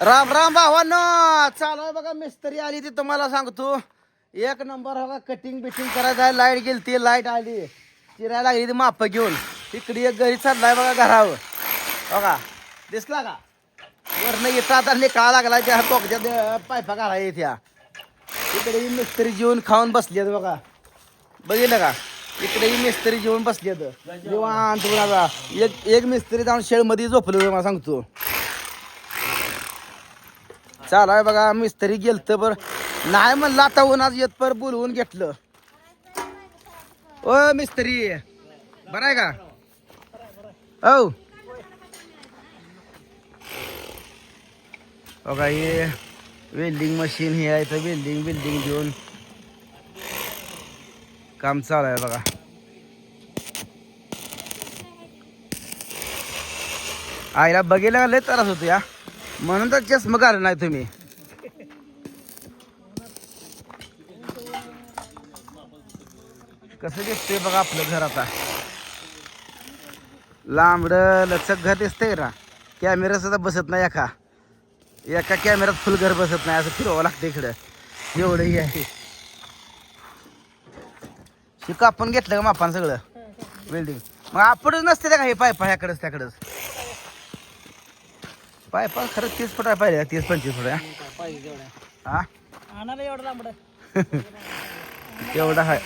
राम राम भावांनो चालू आहे बघा मिस्त्री आली ती तुम्हाला सांगतो. एक नंबर बघा कटिंग बिटिंग करायचं लाइट गेली ती लाइट आली. चिरायला लागली ती माप घेऊन. तिकडे एक घरी चाललाय बघा घरावर. बघा दिसला का? वरनं येतात आणि निकाळा लागला त्या टोकच्या पायपा काढाय त्या तिकडे ही मिस्त्री जेवून खाऊन बसली बघा. बघितलं का? इकडे ही मिस्त्री जेवून बसली निवांत बघा एक एक मिस्त्री जाऊन शेळमध्ये झोपलं मला सांगतो. चालाय बघा मिस्त्री गेलत बर. नाही म्हणलं आता उन्हात येत पर बोलवून घेतलं. ओ मिस्त्री बरं आहे का? औ. बघा हे वेल्डिंग मशीन हे आहे तर वेल्डिंग बिल्डिंग घेऊन काम चालू आहे बघा. आईला बघायला लय त्रास होतो या. म्हणून तर चष्मा घाल नाही तुम्ही. कसं दिसतंय बघा आपलं घर आता. लांबड लचक घर दिसतंय ना. कॅमेरा सुद्धा बसत नाही एका. एका कॅमेऱ्यात फुल घर बसत नाही असं फिरवावं लागतं इकडं. एवढं हे आहे. शिक आपण घेतलं का मापान सगळं? बिल्डिंग मग आपणच नसते का हे पायपा ह्याकडंच त्याकडंच? पायपा खरंच तीस फूट आहे पाहिजे तीस पंचवीस फूट आहे. पाहिजे तेवढ्या हा? आणायला एवढं लांबड एवढा आहे.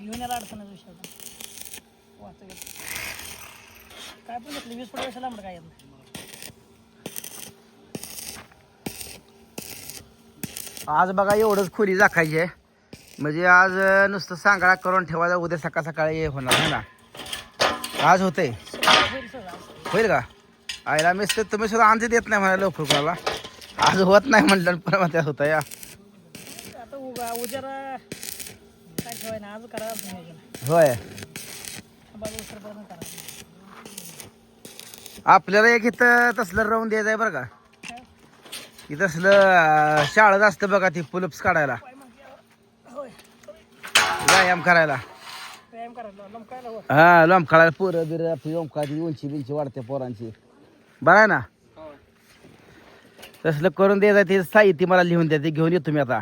घेऊन अडचण विषय. काय पण घेतलं वीस फुट वर्ष लांबड काय आज बघा एवढंच खोली झाकायची आहे. म्हणजे आज नुसतं सांगाळा करून ठेवायला उद्या सकाळ सकाळी होणार ना? आज होतंय. होईल का? आईला मिस्टर तुम्ही सुद्धा अंदाज देत नाही म्हणा लवकर कोणाला. आज होत नाही म्हणलं पण म्हणतात होतं या. आता नियोजन. होय. आपल्याला एक इथं तसलं राहून द्यायचं आहे बरं का. इथं तसलं अं, शाळेत असतं बघा ती पुलप्स काढायला. व्यायाम करायला. हो. हा लोंब काढायला पोरं बिरं आपली ओमकाची उंची बिंची वाढते पोरांची. बरं आहे ना? तसलं करून द्यायचं ते साहित्य मला लिहून द्या ते घेऊन येतो मी आता.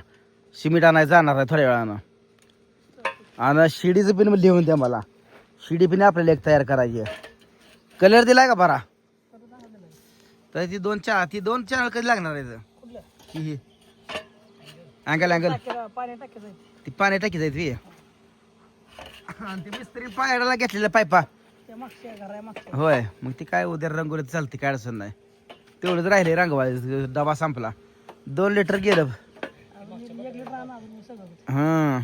सिमेंट आणायला जाणार आहे थोड्या वेळानं. आणि शिडीचं पिन लिहून द्या मला. शिडी पिन आपल्याला एक तयार करायची कलर दिलाय का बरा? तर ती दोन चा ती दोन चॅनल कधी लागणार आहे अँगल अँगल ती पाणी टाकी जायची आणि ती मिस्त्री पायाला घेतलेल्या पायपा त्या मागच्या घर आहे मागच्या. होय मग ती काय उद्या रंगोली चालते काय अडचण नाही. तेवढंच राहिले रंगवायचं डबा संपला. दोन लिटर गेलं. अजून एक एक लिटर आणा अजून सगळं होतं. हं.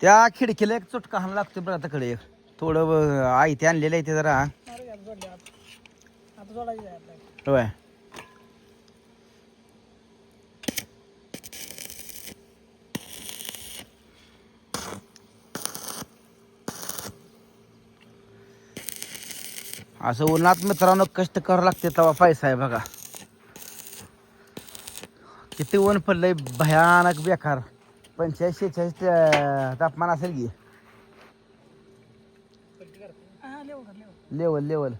त्या खिडकीला एक चुटका हाण लागतो बरं आता कडे एक थोडं ब- आई ते आणलेलं आहे ते जरा. मारू घ्या, जोडले आता आता जोडायची आहे आपल्याला. होय. असं उन्हात मित्रांनो कष्ट करावं लागते तेव्हा पैसा आहे बघा. किती ऊन पडलंय भयानक बेकार. पंच्याऐंशी शेहेचाळीस तापमान असेल की. Level level.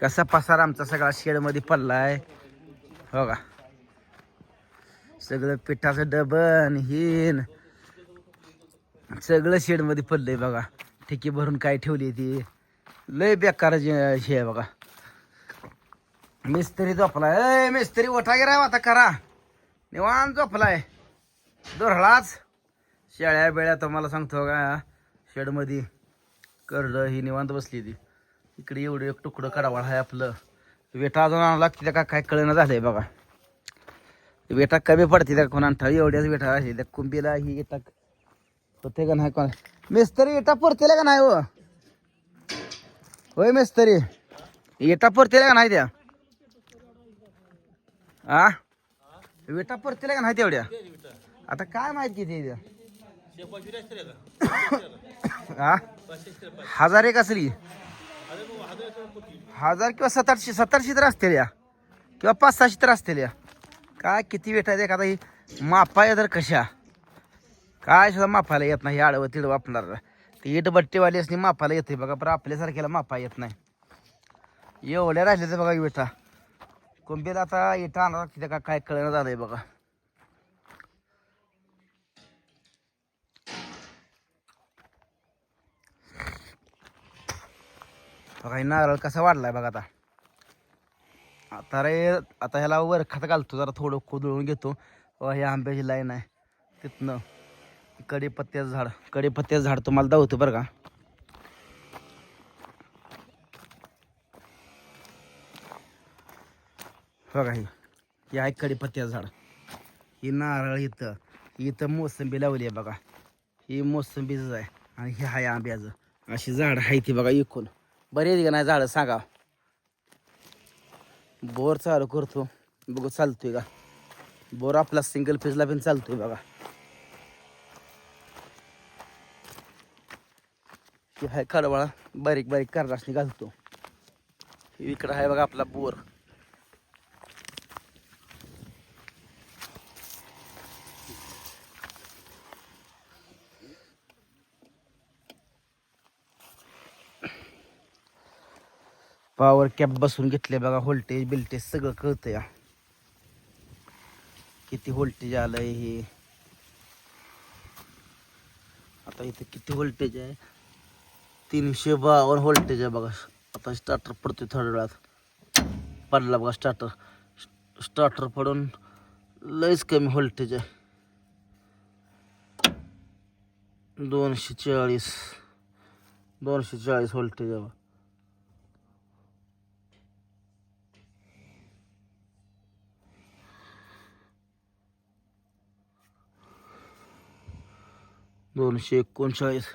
कसा पसार आमचा सगळा शेडमध्ये पडलाय. हो का? सगळं पिठाचं डबन हिन. सगळं शेडमध्ये पडलंय बघा. ठिकी भरून काय ठेवली ती. लय बेकार हे आहे बघा. मिस्त्री झोपलाय. ए मिस्त्री ओठा गे आता करा. निवांत झोपलाय. दोरळाच शेळ्या बेळ्या तुम्हाला सांगतो का शेडमध्ये करडं ही निवांत बसली ती. इकडे एवढं एक तुकडं कडावाळ आहे आपलं. वेटा अजून आणला लागते का काय कळणं झालंय बघा. वेटा कमी पडते त्या कोणा ठेव एवढ्याच वेटा आहे त्या कुंभीला ही वेटा होते का नाही कोण मिस्त्री इटा परतेला का नाही हो? होय मिस्त्री. इटा परतेला का नाही त्या? आ? विटा परतीला का नाही तेवढ्या? आता काय माहिती ते हा हजार एक असली हजार किंवा सतराशे सतराशे सत्तरशे तर असतील या. किंवा पाच सहाशे तर असतील या. काय किती वेट आहे एखादा ही मापाय तर कशा? काय सुद्धा मापायला येत नाही आडवं तिडवं आपणार ती इट बट्टीवाली असणे मापायला येते बघा पण आपल्यासारख्याला मापा येत नाही. एवढ्या राहिले तर बघा विटा कुंभीला आता इटा आणणार तिथे का काय कळणं झालं आहे बघा. बघा हे नारळ कसा वाढलाय बघा आता. आता रे आता ह्याला वर खात घालतो जरा थोडं खोदळून घेतो. हे आंब्याची लाईन आहे. तिथनं कडीपत्त्याचं झाड कडीपत्त्याचं झाड तुम्हाला दावतो बरं का. बघा हे हे आहे कडीपत्त्याचं झाड. ही नारळ इथं इथं मोसंबी लावली आहे बघा. ही मोसंबीच आहे आणि हे आहे आंब्याचं. अशी झाड आहे ती बघा इकून. बरी आहे का नाही झाडं? सांगा. बोर चालू करतो. बघू चालतोय का? बोर आपला सिंगल फेजला पण चालतोय बघा. हे आहे कडवाळा बारीक बारीक करणासनी घालतो. इकडं आहे बघा आपला बोर. पॉवर कॅप बसून घेतले बघा व्होल्टेज बिल्टेज सगळं कळतं या किती व्होल्टेज आलंय हे. आता इथे किती व्होल्टेज आहे? तीनशे बावन्न व्होल्टेज आहे बघा. आता स्टार्टर पडतोय थोड्या वेळात. पडला बघा स्टार्टर स्टार्टर पडून लयच कमी व्होल्टेज आहे. दोनशे चाळीस. दोनशे चाळीस व्होल्टेज आहे दोनशे एकोणचाळीस.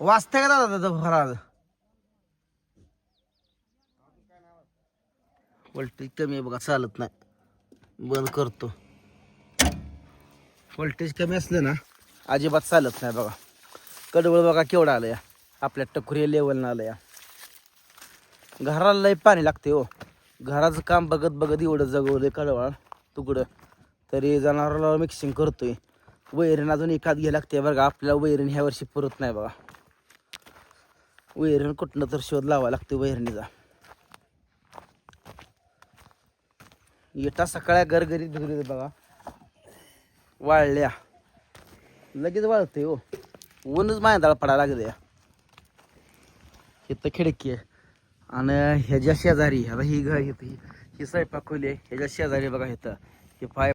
वाचते का दादा त्याचं फराळ? व्होल्टेज कमी आहे बघा चालत नाही. बंद करतो. व्होल्टेज कमी असलं ना अजिबात चालत नाही बघा. कडवळ बघा केवढा आलं या आपल्या टकुरी लेवलनं आलं या घराला लय पाणी लागते हो. घराचं काम बघत बघत एवढं जगवलं कडवाळ तुकडं. तरी जनावराला मिक्सिंग करतोय. वैरण अजून एकाद घ्यायला लागते बरं का. आपल्याला वैरण ह्या वर्षी पुरत नाही बघा. वैरण कुठनं तर शोध लावा लागते वैरणीचा. येता सकाळ्या गरगरीत भिगरीत बघा. वाळल्या. लगेच वाळते हो. ऊनच मायंदाळ पडायला लागले इथं खिडकी आहे. आणि ह्याच्या शेजारी आता ही घर ही ही स्वयंपाक खोली आहे. ह्याच्या शेजारी बघा इथं. हे पाय